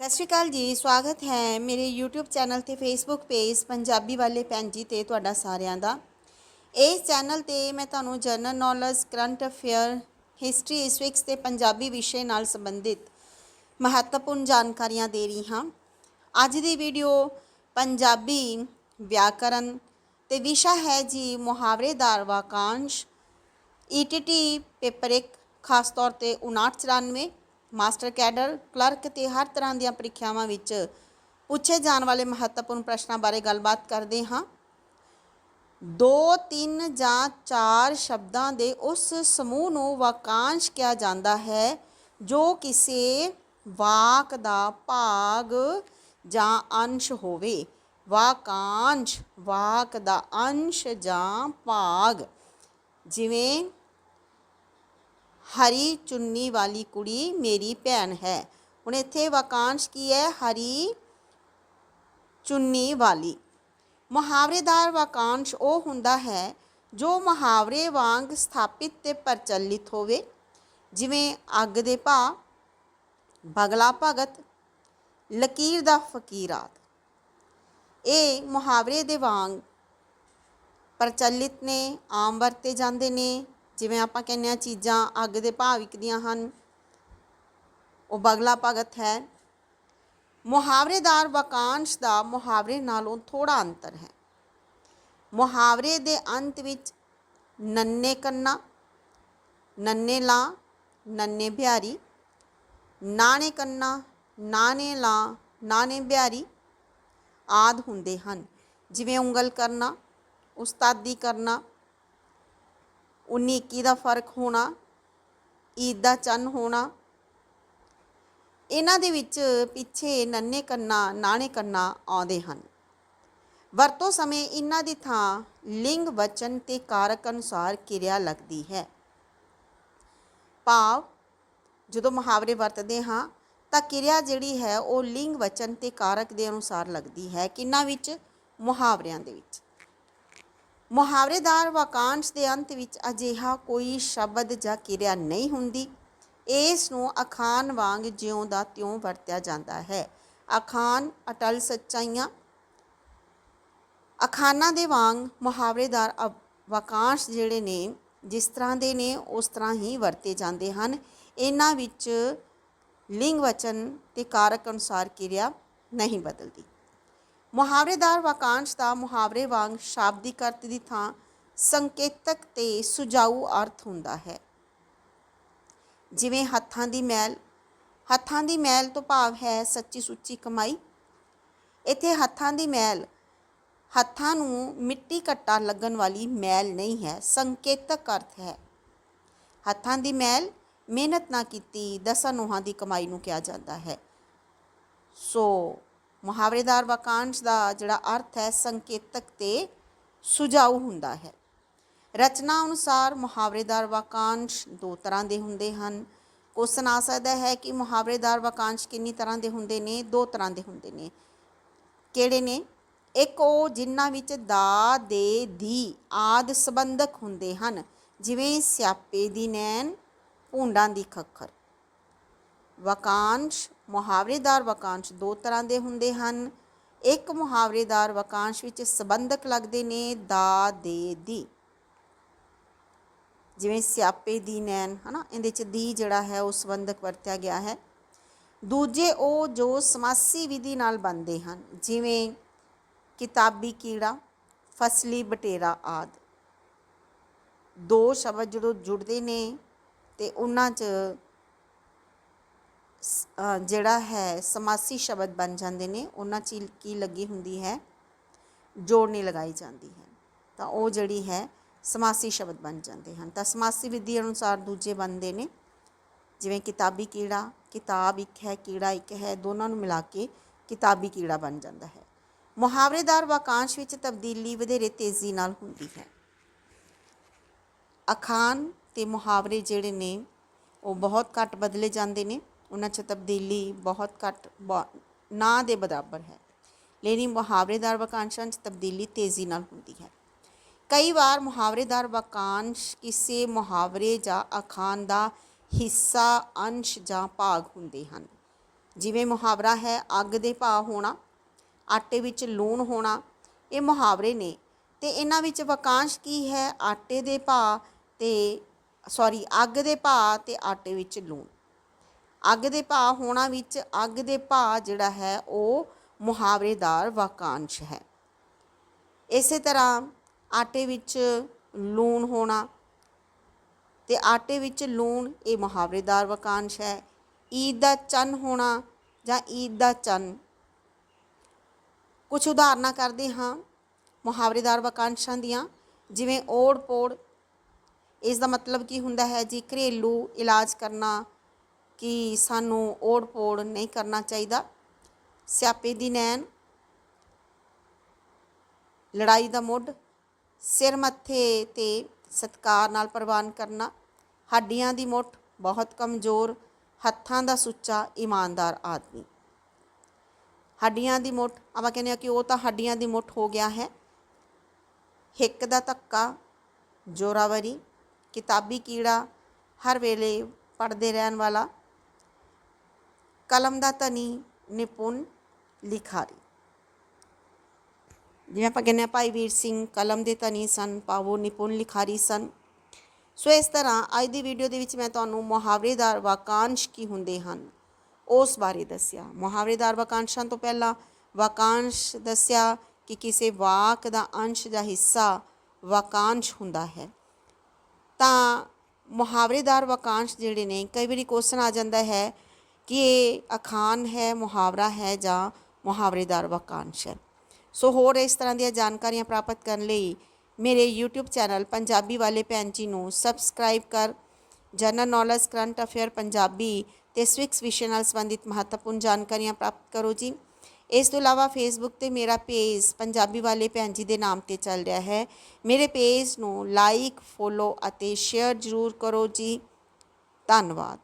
ਸਤਿ ਸ਼੍ਰੀ ਅਕਾਲ ਜੀ, ਸਵਾਗਤ ਹੈ ਮੇਰੇ YouTube ਚੈਨਲ ਤੇ Facebook ਪੇਜ ਪੰਜਾਬੀ ਵਾਲੇ ਭੈਣ ਜੀ ਤੇ ਤੁਹਾਡਾ ਸਾਰਿਆਂ ਦਾ। ਇਸ ਚੈਨਲ ਤੇ ਮੈਂ ਤੁਹਾਨੂੰ general knowledge current affair history ਇਸਵਿਕਸ ਤੇ ਪੰਜਾਬੀ ਵਿਸ਼ੇ ਨਾਲ ਸੰਬੰਧਿਤ ਮਹੱਤਵਪੂਰਨ ਜਾਣਕਾਰੀਆਂ ਦੇ ਰਹੀ ਹਾਂ। ਅੱਜ ਦੀ ਵੀਡੀਓ ਪੰਜਾਬੀ ਵਿਆਕਰਨ ਤੇ ਵਿਸ਼ਾ ਹੈ ਜੀ ਮੁਹਾਵਰੇਦਾਰ ਵਾਕਾਂਸ਼ ਈਟੀਟੀ ਪੇਪਰ 1 ਖਾਸ ਤੌਰ ਤੇ 5994 ਮਾਸਟਰ ਕੈਡਰ, ਕਲਰਕ ਤੇ ਹਰ ਤਰ੍ਹਾਂ ਦੀਆਂ ਪ੍ਰੀਖਿਆਵਾਂ ਵਿੱਚ ਪੁੱਛੇ ਜਾਣ ਵਾਲੇ ਮਹੱਤਵਪੂਰਨ ਪ੍ਰਸ਼ਨਾਂ ਬਾਰੇ ਗੱਲਬਾਤ ਕਰਦੇ ਹਾਂ। ਦੋ, ਤਿੰਨ ਜਾਂ ਚਾਰ ਸ਼ਬਦਾਂ ਦੇ ਉਸ ਸਮੂਹ ਨੂੰ ਵਾਕਾਂਸ਼ ਕਿਹਾ ਜਾਂਦਾ ਹੈ ਜੋ ਕਿਸੇ ਵਾਕ ਦਾ ਭਾਗ ਜਾਂ ਅੰਸ਼ ਹੋਵੇ। ਵਾਕਾਂਸ਼, ਵਾਕ ਦਾ ਅੰਸ਼ ਜਾਂ ਭਾਗ ਜਿਵੇਂ ਹਰੀ ਚੁੰਨੀ ਵਾਲੀ ਕੁੜੀ ਮੇਰੀ ਭੈਣ ਹੈ। ਹੁਣ ਇੱਥੇ ਵਾਕਾਂਸ਼ ਕੀ ਹੈ? ਹਰੀ ਚੁੰਨੀ ਵਾਲੀ। ਮੁਹਾਵਰੇਦਾਰ ਵਾਕਾਂਸ਼ ਉਹ ਹੁੰਦਾ ਹੈ ਜੋ ਮੁਹਾਵਰੇ ਵਾਂਗ ਸਥਾਪਿਤ ਤੇ ਪ੍ਰਚਲਿਤ ਹੋਵੇ। ਜਿਵੇਂ ਅੱਗ ਦੇ ਭਾ ਬਗਲਾ ਭਗਤ, ਲਕੀਰ ਦਾ ਫਕੀਰ ਫਕੀਰਾਤ ਇਹ ਮੁਹਾਵਰੇ ਦੇ ਵਾਂਗ ਪ੍ਰਚਲਿਤ ਨੇ, ਆਮ ਵਰਤੇ ਜਾਂਦੇ ਨੇ। ਜਿਵੇਂ ਆਪਾਂ ਕਹਿੰਦੇ ਆ ਚੀਜ਼ਾਂ ਅੱਗ ਦੇ ਭਾਅ ਵਿਕਦੀਆਂ ਹਨ, ਉਹ ਬਗਲਾ ਭਗਤ ਹੈ। ਮੁਹਾਵਰੇਦਾਰ ਵਾਕਾਂਸ਼ ਦਾ ਮੁਹਾਵਰੇ ਨਾਲੋਂ ਥੋੜਾ ਅੰਤਰ ਹੈ। ਮੁਹਾਵਰੇ ਦੇ ਅੰਤ ਵਿੱਚ ਨੰਨੇ ਕੰਨਾ, ਨੰਨੇ ਲਾ, ਨੰਨੇ ਬਿਹਾਰੀ, ਨਾਣੇ ਕੰਨਾ, ਨਾਣੇ ਲਾ, ਨਾਣੇ ਬਿਹਾਰੀ ਆਦ ਹੁੰਦੇ ਹਨ। ਜਿਵੇਂ ਉਂਗਲ ਕਰਨਾ, ਉਸਤਾਦੀ ਕਰਨਾ 19 21 ਦਾ ਫ਼ਰਕ ਹੋਣਾ, ਈਦ ਦਾ ਚੰਨ ਹੋਣਾ। ਇਹਨਾਂ ਦੇ ਵਿੱਚ ਪਿੱਛੇ ਨੰਨੇ ਕੰਨਾ, ਨਾਣੇ ਕੰਨਾ ਆਉਂਦੇ ਹਨ। ਵਰਤੋਂ ਸਮੇਂ ਇਹਨਾਂ ਦੀ ਥਾਂ ਲਿੰਗ, ਵਚਨ ਤੇ ਕਾਰਕ ਅਨੁਸਾਰ ਕਿਰਿਆ ਲੱਗਦੀ ਹੈ। ਭਾਵ, ਜਦੋਂ ਮੁਹਾਵਰੇ ਵਰਤਦੇ ਹਾਂ, ਤਾਂ ਕਿਰਿਆ ਜਿਹੜੀ ਹੈ ਉਹ ਲਿੰਗ, ਵਚਨ ਤੇ ਕਾਰਕ ਦੇ ਅਨੁਸਾਰ ਲੱਗਦੀ ਹੈ। ਕਿੰਨਾ ਵਿੱਚ? ਮੁਹਾਵਰਿਆਂ ਦੇ ਵਿੱਚ। ਮੁਹਾਵਰੇਦਾਰ ਵਾਕਾਂਸ਼ ਦੇ ਅੰਤ ਵਿੱਚ ਅਜਿਹਾ ਕੋਈ ਸ਼ਬਦ ਜਾਂ ਕਿਰਿਆ ਨਹੀਂ ਹੁੰਦੀ। ਇਸ ਨੂੰ ਅਖਾਨ ਵਾਂਗ ਜਿਉਂ ਦਾ ਤਿਉਂ ਵਰਤਿਆ ਜਾਂਦਾ ਹੈ। ਅਖਾਨ ਅਟਲ ਸੱਚਾਈਆਂ ਅਖਾਨਾਂ ਦੇ ਵਾਂਗ ਮੁਹਾਵਰੇਦਾਰ ਅ- ਵਾਕਾਂਸ਼ ਜਿਹੜੇ ਨੇ, ਜਿਸ ਤਰ੍ਹਾਂ ਦੇ ਨੇ, ਉਸ ਤਰ੍ਹਾਂ ਹੀ ਵਰਤੇ ਜਾਂਦੇ ਹਨ। ਇਹਨਾਂ ਵਿੱਚ ਲਿੰਗ ਵਚਨ ਤੇ ਕਾਰਕ ਅਨੁਸਾਰ ਕਿਰਿਆ ਨਹੀਂ ਬਦਲਦੀ। ਮੁਹਾਵਰੇਦਾਰ ਵਾਕਾਂਸ਼ ਦਾ ਮੁਹਾਵਰੇ ਵਾਂਗ ਸ਼ਾਬਦਿਕ ਅਰਥ ਦੀ ਥਾਂ ਸੰਕੇਤਕ ਤੇ ਸੁਝਾਊ ਅਰਥ ਹੁੰਦਾ ਹੈ। ਜਿਵੇਂ ਹੱਥਾਂ ਦੀ ਮੈਲ, ਹੱਥਾਂ ਦੀ ਮੈਲ ਤੋਂ ਭਾਵ ਹੈ ਸੱਚੀ ਸੁੱਚੀ ਕਮਾਈ। ਇੱਥੇ ਹੱਥਾਂ ਦੀ ਮੈਲ, ਹੱਥਾਂ ਨੂੰ ਮਿੱਟੀ ਘੱਟਾ ਲੱਗਣ ਵਾਲੀ ਮੈਲ ਨਹੀਂ ਹੈ, ਸੰਕੇਤਕ ਅਰਥ ਹੈ। ਹੱਥਾਂ ਦੀ ਮੈਲ ਮਿਹਨਤ ਨਾ ਕੀਤੀ ਦਸਾਂ ਨੋਹਾਂ ਦੀ ਕਮਾਈ ਨੂੰ ਕਿਹਾ ਜਾਂਦਾ ਹੈ। ਸੋ ਮੁਹਾਵਰੇਦਾਰ ਵਾਕਾਂਸ਼ ਦਾ ਜਿਹੜਾ ਅਰਥ ਹੈ ਸੰਕੇਤਕ ਤੇ ਸੁਝਾਊ ਹੁੰਦਾ ਹੈ। ਰਚਨਾ ਅਨੁਸਾਰ ਮੁਹਾਵਰੇਦਾਰ ਵਾਕਾਂਸ਼ ਦੋ ਤਰ੍ਹਾਂ ਦੇ ਹੁੰਦੇ ਹਨ। ਕੁਐਸਚਨ ਆ ਸਕਦਾ ਹੈ ਕਿ ਮੁਹਾਵਰੇਦਾਰ ਵਾਕਾਂਸ਼ ਕਿੰਨੀ ਤਰ੍ਹਾਂ ਦੇ ਹੁੰਦੇ ਨੇ? ਦੋ ਤਰ੍ਹਾਂ ਦੇ ਹੁੰਦੇ ਨੇ। ਕਿਹੜੇ ਨੇ? ਇੱਕ ਉਹ ਜਿਨ੍ਹਾਂ ਵਿੱਚ ਦਾ, ਦੇ, ਦੀ ਆਦ ਸੰਬੰਧਕ ਹੁੰਦੇ ਹਨ, ਜਿਵੇਂ ਸਿਆਪੇ ਦੀ ਨੈਣ, ਭੂੰਡਾਂ ਦੀ ਖੱਖਰ। ਵਾਕਾਂਸ਼ ਮੁਹਾਵਰੇਦਾਰ ਵਾਕਾਂਸ਼ ਦੋ ਤਰ੍ਹਾਂ ਦੇ ਹੁੰਦੇ ਹਨ। ਇੱਕ ਮੁਹਾਵਰੇਦਾਰ ਵਾਕਾਂਸ਼ ਵਿੱਚ ਸੰਬੰਧਕ ਲੱਗਦੇ ਨੇ ਦਾ, ਦੇ, ਦੀ। ਜਿਵੇਂ ਸਿਆਪੇ ਦੀ ਨੈਣ, ਹਨਾ? ਇਹਦੇ ਚ ਦੀ ਜਿਹੜਾ ਹੈ, ਉਹ ਸੰਬੰਧਕ ਵਰਤਿਆ ਗਿਆ ਹੈ। ਦੂਜੇ ਉਹ ਜੋ ਸਮਾਸੀ ਵਿਧੀ ਨਾਲ ਬਣਦੇ ਹਨ, ਜਿਵੇਂ ਕਿਤਾਬੀ ਕੀੜਾ, ਫਸਲੀ ਬਟੇਰਾ ਆਦ। ਦੋ ਸ਼ਬਦ ਜਦੋਂ ਜੁੜਦੇ ਨੇ ਤੇ ਉਹਨਾਂ 'ਚ ਜਿਹੜਾ ਹੈ, ਸਮਾਸੀ ਸ਼ਬਦ ਬਣ ਜਾਂਦੇ ਨੇ, ਉਹਨਾਂ 'ਚ ਕੀ ਲੱਗੀ ਹੁੰਦੀ ਹੈ? ਜੋੜਨੀ ਲਗਾਈ ਜਾਂਦੀ ਹੈ। ਤਾਂ ਉਹ ਜਿਹੜੀ ਹੈ, ਸਮਾਸੀ ਸ਼ਬਦ ਬਣ ਜਾਂਦੇ ਹਨ। ਤਾਂ ਸਮਾਸੀ ਵਿਧੀ ਅਨੁਸਾਰ ਦੂਜੇ ਬਣਦੇ ਨੇ। ਜਿਵੇਂ ਕਿਤਾਬੀ ਕੀੜਾ, ਕਿਤਾਬ ਇੱਕ ਹੈ, ਕੀੜਾ ਇੱਕ ਹੈ, ਦੋਨਾਂ ਨੂੰ ਮਿਲਾ ਕੇ ਕਿਤਾਬੀ ਕੀੜਾ ਬਣ ਜਾਂਦਾ ਹੈ। ਮੁਹਾਵਰੇਦਾਰ ਵਾਕਾਂਸ਼ ਵਿੱਚ ਤਬਦੀਲੀ ਵਧੇਰੇ ਤੇਜ਼ੀ ਨਾਲ ਹੁੰਦੀ ਹੈ। ਅਖਾਨ ਤੇ ਮੁਹਾਵਰੇ ਜਿਹੜੇ ਨੇ, ਉਹ ਬਹੁਤ ਘੱਟ ਬਦਲੇ ਜਾਂਦੇ ਨੇ। ਉਹਨਾਂ 'ਚ ਤਬਦੀਲੀ ਬਹੁਤ ਘੱਟ ਬ- ਨਾ ਦੇ ਬਰਾਬਰ ਹੈ। ਲੇਕਿਨ ਮੁਹਾਵਰੇਦਾਰ ਵਾਕਾਂਸ਼ਾਂ 'ਚ ਤਬਦੀਲੀ ਤੇਜ਼ੀ ਨਾਲ ਹੁੰਦੀ ਹੈ। ਕਈ ਵਾਰ ਮੁਹਾਵਰੇਦਾਰ ਵਾਕਾਂਸ਼ ਕਿਸੇ ਮੁਹਾਵਰੇ ਜਾਂ ਅਖਾਣ ਦਾ ਹਿੱਸਾ, ਅੰਸ਼ ਜਾਂ ਭਾਗ ਹੁੰਦੇ ਹਨ। ਜਿਵੇਂ ਮੁਹਾਵਰਾ ਹੈ, ਅੱਗ ਦੇ ਭਾਅ ਹੋਣਾ, ਆਟੇ ਵਿੱਚ ਲੂਣ ਹੋਣਾ, ਇਹ ਮੁਹਾਵਰੇ ਨੇ। ਤੇ ਇਹਨਾਂ ਵਿੱਚ ਵਾਕਾਂਸ਼ ਕੀ ਹੈ? ਆਟੇ ਦੇ ਭਾਅ ਤੇ ਸੌਰੀ ਅੱਗ ਦੇ ਭਾਅ ਤੇ ਆਟੇ ਵਿੱਚ ਲੂਣ। ਅੱਗ ਦੇ ਭਾਅ ਹੋਣਾ ਵਿੱਚ ਅੱਗ ਦੇ ਭਾਅ ਜਿਹੜਾ ਹੈ ਉਹ ਮੁਹਾਵਰੇਦਾਰ ਵਾਕਾਂਸ਼ ਹੈ। ਇਸੇ ਤਰ੍ਹਾਂ ਆਟੇ ਵਿੱਚ ਲੂਣ ਹੋਣਾ ਤੇ ਆਟੇ ਵਿੱਚ ਲੂਣ ਇਹ ਮੁਹਾਵਰੇਦਾਰ ਵਾਕਾਂਸ਼ ਹੈ। ਈਦ ਦਾ ਚੰਨ ਹੋਣਾ ਜਾਂ ਈਦ ਦਾ ਚੰਨ। ਕੁਝ ਉਦਾਹਰਨਾਂ ਕਰਦੇ ਹਾਂ ਮੁਹਾਵਰੇਦਾਰ ਵਾਕਾਂਸ਼ਾਂ ਦੀਆਂ, ਜਿਵੇਂ ਓੜ ਪੋੜ ਇਸ ਦਾ ਮਤਲਬ ਕੀ ਹੁੰਦਾ ਹੈ ਜੀ? ਘਰੇਲੂ ਇਲਾਜ ਕਰਨਾ ਕਿ ਸਾਨੂੰ ਓੜ ਪੋੜ ਨਹੀਂ ਕਰਨਾ ਚਾਹੀਦਾ। ਸਿਆਪੇ ਦੀ ਨੈਣ, ਲੜਾਈ ਦਾ ਮੁੱਢ, ਸਿਰ ਮੱਥੇ ਤੇ ਸਤਕਾਰ ਨਾਲ ਪ੍ਰਵਾਨ ਕਰਨਾ, ਹੱਡੀਆਂ ਦੀ ਮੁੱਠ, ਬਹੁਤ ਕਮਜ਼ੋਰ, ਹੱਥਾਂ ਦਾ ਸੁੱਚਾ, ਇਮਾਨਦਾਰ ਆਦਮੀ। ਹੱਡੀਆਂ ਦੀ ਮੁੱਠ, ਆਪਾਂ ਕਹਿੰਦੇ ਆ ਕਿ ਉਹ ਤਾਂ ਹੱਡੀਆਂ ਦੀ ਮੁੱਠ ਹੋ ਗਿਆ ਹੈ। ਹਿੱਕ ਦਾ ਧੱਕਾ, ਜੋਰਾਵਰੀ, ਕਿਤਾਬੀ ਕੀੜਾ, ਹਰ ਵੇਲੇ ਪੜ੍ਹਦੇ ਰਹਿਣ ਵਾਲਾ ਕਲਮ ਦਾ ਧਨੀ ਨਿਪੁੰਨ ਲਿਖਾਰੀ। ਜਿਵੇਂ ਆਪਾਂ ਕਹਿੰਦੇ ਹਾਂ, ਭਾਈ ਵੀਰ ਸਿੰਘ ਕਲਮ ਦੇ ਧਨੀ ਸਨ ਪਾਵੋ ਨਿਪੁੰਨ ਲਿਖਾਰੀ ਸਨ। ਸੋ ਇਸ ਤਰ੍ਹਾਂ ਅੱਜ ਦੀ ਵੀਡੀਓ ਦੇ ਵਿੱਚ ਮੈਂ ਤੁਹਾਨੂੰ ਮੁਹਾਵਰੇਦਾਰ ਵਾਕਾਂਸ਼ ਕੀ ਹੁੰਦੇ ਹਨ, ਉਸ ਬਾਰੇ ਦੱਸਿਆ। ਮੁਹਾਵਰੇਦਾਰ ਵਾਕਾਂਸ਼ਾਂ ਤੋਂ ਪਹਿਲਾਂ ਵਾਕਾਂਸ਼ ਦੱਸਿਆ ਕਿ ਕਿਸੇ ਵਾਕ ਦਾ ਅੰਸ਼ ਜਾਂ ਹਿੱਸਾ ਵਾਕਾਂਸ਼ ਹੁੰਦਾ ਹੈ। ਤਾਂ ਮੁਹਾਵਰੇਦਾਰ ਵਾਕਾਂਸ਼ ਜਿਹੜੇ ਨੇ, ਕਈ ਵਾਰੀ ਕੁਐਸਚਨ ਆ ਜਾਂਦਾ ਹੈ ਕਿ ਇਹ ਅਖਾਨ ਹੈ, ਮੁਹਾਵਰਾ ਹੈ ਜਾਂ ਮੁਹਾਵਰੇਦਾਰ ਵਾਕਾਂਸ਼ ਹੈ। ਸੋ ਹੋਰ ਇਸ ਤਰ੍ਹਾਂ ਦੀਆਂ ਜਾਣਕਾਰੀਆਂ ਪ੍ਰਾਪਤ ਕਰਨ ਲਈ ਮੇਰੇ YouTube ਚੈਨਲ ਪੰਜਾਬੀ ਵਾਲੇ ਭੈਣ ਜੀ ਨੂੰ ਸਬਸਕ੍ਰਾਈਬ ਕਰ, general knowledge current affair Punjabi ਤੇ ਸਵਿਕਸ ਵਿਸ਼ੇ ਨਾਲ ਸੰਬੰਧਿਤ ਮਹੱਤਵਪੂਰਨ ਜਾਣਕਾਰੀਆਂ ਪ੍ਰਾਪਤ ਕਰੋ ਜੀ। ਇਸ ਤੋਂ ਇਲਾਵਾ ਫੇਸਬੁੱਕ ਤੇ ਮੇਰਾ ਪੇਜ ਪੰਜਾਬੀ ਵਾਲੇ ਭੈਣ ਜੀ ਦੇ ਨਾਮ ਤੇ ਚੱਲ ਰਿਹਾ ਹੈ। ਮੇਰੇ ਪੇਜ ਨੂੰ ਲਾਈਕ ਫੋਲੋ ਅਤੇ ਸ਼ੇਅਰ ਜ਼ਰੂਰ ਕਰੋ ਜੀ। ਧੰਨਵਾਦ।